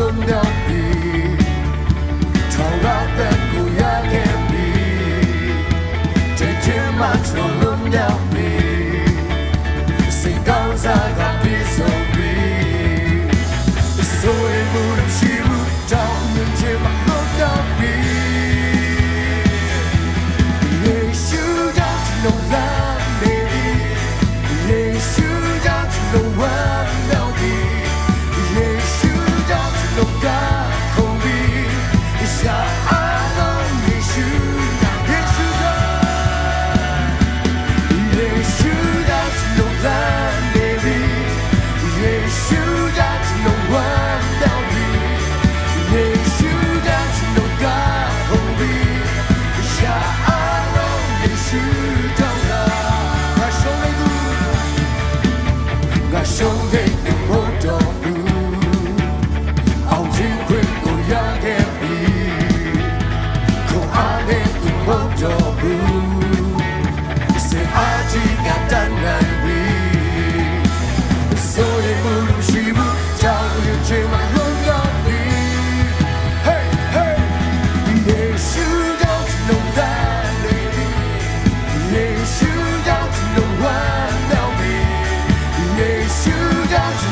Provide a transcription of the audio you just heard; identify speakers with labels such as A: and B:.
A: လွန်မြောက်ပြီထောင်ရတဲ့ကိုရခဲ့ပြီတကယ်မှကျွန်တော်လွန်မြောက်ပြီစိတ်ကောင်းစား ငါရှုံးခဲ့တဲ့မို့တော့